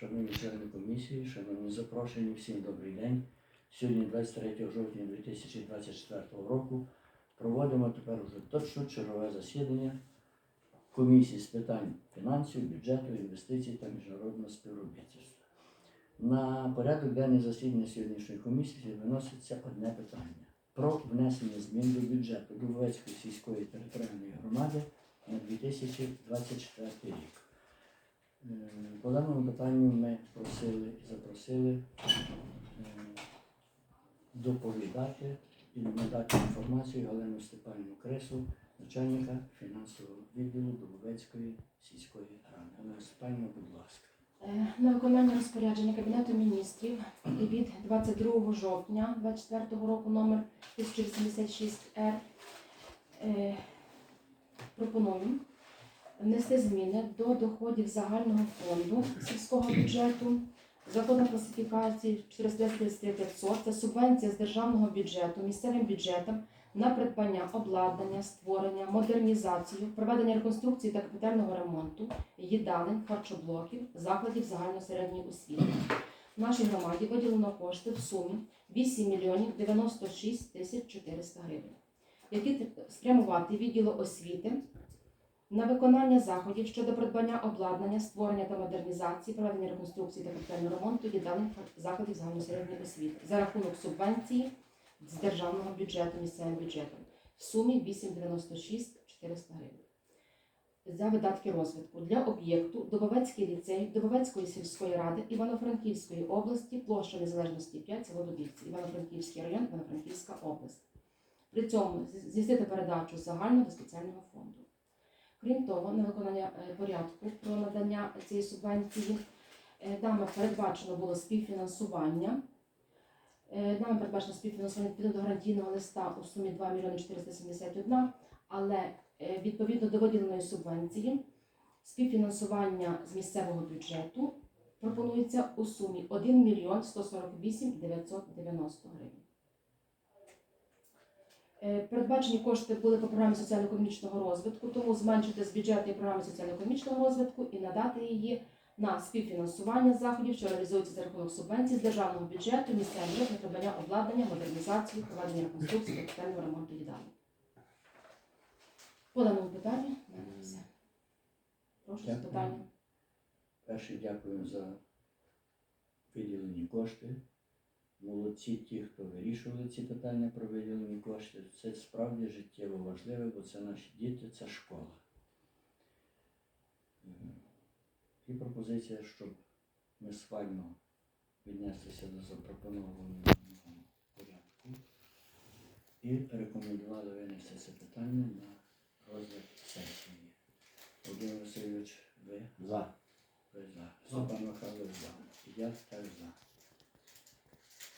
Шановні члени комісії, шановні запрошені, всім добрий день. Сьогодні, 23 жовтня 2024 року, проводимо тепер уже точно чергове засідання комісії з питань фінансів, бюджету, інвестицій та міжнародного співробітництва. На порядок денний засідання сьогоднішньої комісії виноситься одне питання про внесення змін до бюджету Дубовецької сільської територіальної громади на 2024 рік. Е, По даному питанню ми просили і запросили е, доповідати і надати інформацію Галену Степанівну Кресу, начальника фінансового відділу Дубовецької сільської ради. Галина Степанівна, будь ласка. Е, На виконання розпорядження Кабінету міністрів від 22 жовтня 2024 року номер 1086 Р пропоную внести зміни до доходів загального фонду сільського бюджету. Законна класифікації 43500 це субвенція з державного бюджету місцевим бюджетам на придбання обладнання, створення, модернізацію, проведення реконструкції та капітального ремонту їдалень, харчоблоків, закладів загальної середньої освіти. В нашій громаді виділено кошти в сумі 8 мільйонів 96 тисяч 400 гривень, які спрямувати відділу освіти на виконання заходів щодо придбання обладнання, створення та модернізації, проведення реконструкції та капітального ремонту хар- закладів загальної освіти за рахунок субвенції з державного бюджету місцевим бюджетом в сумі 8,96 400 гривень за видатки розвитку для об'єкту Добовецький ліцей Добовецької сільської ради Івано-Франківської області, площа Незалежності 5, село Дубівці, Івано-Франківський район, Івано-Франківська область. При цьому здійснити передачу загального до спеціального фонду. Крім того, на виконання е, порядку про надання цієї субвенції е, нами передбачено було співфінансування. Е, Нами передбачено співфінансування відповідно до гарантійного листа у сумі 2 мільйони 471, але Е, відповідно до виділеної субвенції співфінансування з місцевого бюджету пропонується у сумі 1 мільйон 148 990 гривень. Е, Передбачені кошти були по програмі соціально-економічного розвитку, тому зменшити з бюджетної програми соціально-економічного розвитку і надати її на співфінансування заходів, що реалізуються за рахунок субвенцій з державного бюджету, бюджету на придбання обладнання, модернізацію, проведення реконструкції та капітального ремонту їдальні. По даному питанню в мене все. Прошу запитання. Перше дякую за виділені кошти. Молодці ті, хто вирішували ці питання про виділені кошти. Це справді життєво важливе, бо це наші діти, це школа. Е, І пропозиція, щоб ми схвально віднеслися до запропонованого порядку і рекомендували винести це питання на розгляд сесії. Володимир Васильович, ви? За. Ви за. Степан Михайлович за. Я.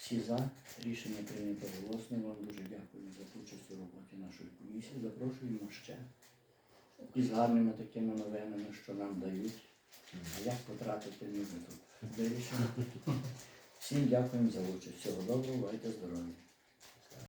Всі за. Рішення прийнято голосно. Вам дуже дякую за участь у роботі нашої комісії. Запрошуємо ще. із гарними такими новинами, що нам дають. А як потратити ми тут вирішимо. Всім дякуємо за участь. Всього доброго, бувайте здорові.